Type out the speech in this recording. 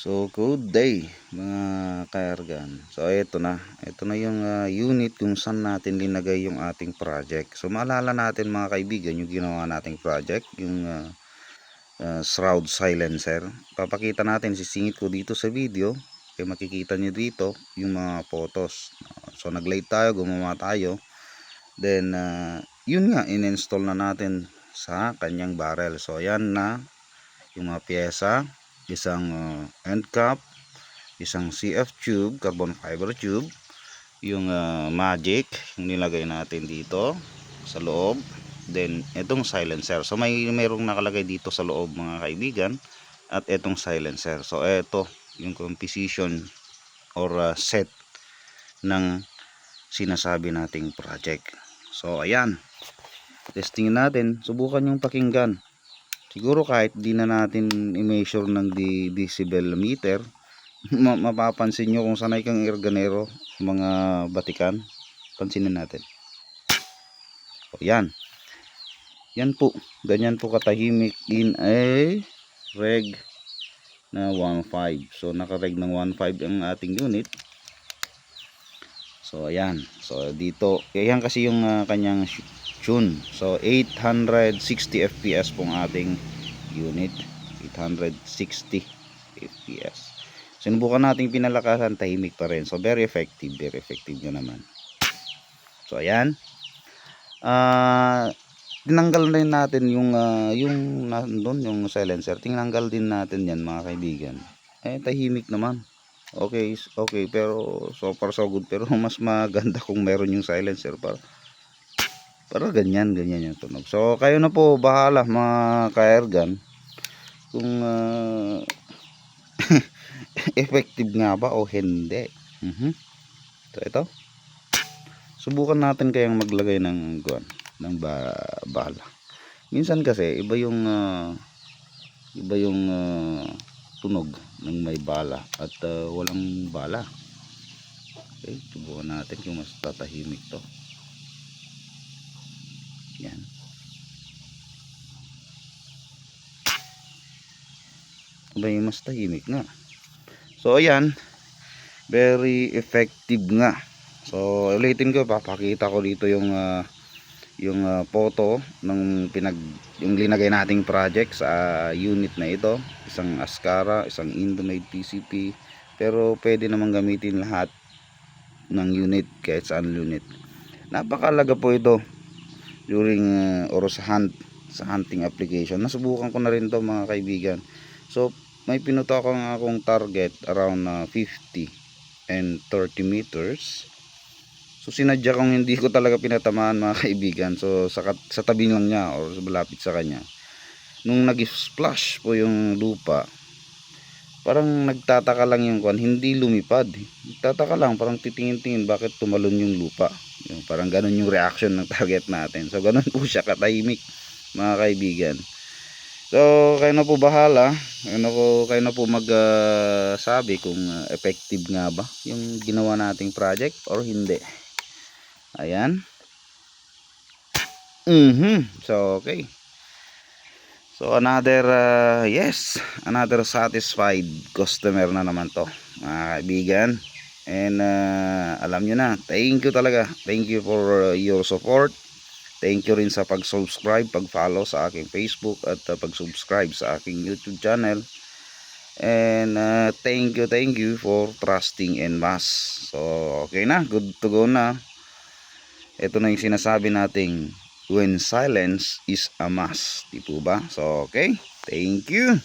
So, good day mga kaergan. So, ito na. Ito na yung ah, unit kung saan natin linagay yung ating project. So, maalala natin mga kaibigan yung ginawa nating project, yung ah, ah, shroud silencer. Papakita natin, sisingit ko dito sa video. Kaya makikita nyo dito yung mga photos. So, nag-late tayo, gumawa tayo. Then, ah, yun nga, in-install na natin sa kanyang barrel. So, ayan na yung mga pyesa isang uh, end cap, isang CF tube, carbon fiber tube, yung uh, magic, yung nilagay natin dito sa loob. Then, itong silencer. So, may merong nakalagay dito sa loob mga kaibigan at itong silencer. So, ito yung composition or uh, set ng sinasabi nating project. So, ayan. Testingin natin. Subukan yung pakinggan siguro kahit di na natin i-measure ng di decibel meter ma- mapapansin nyo kung sanay kang organero mga batikan pansinin natin. O yan. Yan po. Ganyan po katahimik in a reg na 1.5 so naka reg ng 1.5 ang ating unit so ayan so dito yan kasi yung ah, kanyang tune. So 860 FPS pong ating unit. 860 FPS. Sinubukan natin pinalakasan, tahimik pa rin. So very effective, very effective nyo naman. So ayan. Ah, tinanggal na rin natin yung ah, yung nandun, yung silencer. Tinanggal din natin 'yan, mga kaibigan. Eh tahimik naman. Okay, okay, pero so far so good. Pero mas maganda kung meron yung silencer para para ganyan, ganyan yung tunog. So, kayo na po bahala mga ka-airgun kung ah, effective nga ba o hindi. Mhm. So, ito. Subukan natin kayang maglagay ng guan, ng ba bala. Minsan kasi iba yung ah, iba yung ah, tunog ng may bala at ah, walang bala. Okay, subukan natin kung mas tatahimik to. Yan. Aba yung mas tahimik nga. So ayan, very effective nga. So ulitin ko, papakita ko dito yung ah, yung ah, photo ng pinag yung linagay nating project sa unit na ito. Isang Ascara, isang Indomade PCP. Pero pwede namang gamitin lahat ng unit kahit saan unit. Napakalaga po ito during uh, or sa hunt sa hunting application nasubukan ko na rin to mga kaibigan so may pinuto ako ng akong target around uh, 50 and 30 meters so sinadya kong hindi ko talaga pinatamaan mga kaibigan so sa, sa tabi lang niya or malapit sa kanya nung nag-splash po yung lupa parang nagtataka lang yung kwan hindi lumipad nagtataka lang parang titingin-tingin bakit tumalon yung lupa yung parang ganun yung reaction ng target natin. So ganun po siya katahimik mga kaibigan. So kayo na po bahala. Kayo na po, kayo na po magsabi kung uh, effective nga ba yung ginawa nating project or hindi. Ayan. Mhm. So okay. So another uh, yes, another satisfied customer na naman to mga kaibigan. And uh, alam nyo na, thank you talaga. Thank you for uh, your support. Thank you rin sa pag-subscribe, pag-follow sa aking Facebook at uh, pag-subscribe sa aking YouTube channel. And uh, thank you, thank you for trusting in us. So, okay na, good to go na. Ito na yung sinasabi nating when silence is a must. Di po ba? So, okay. Thank you.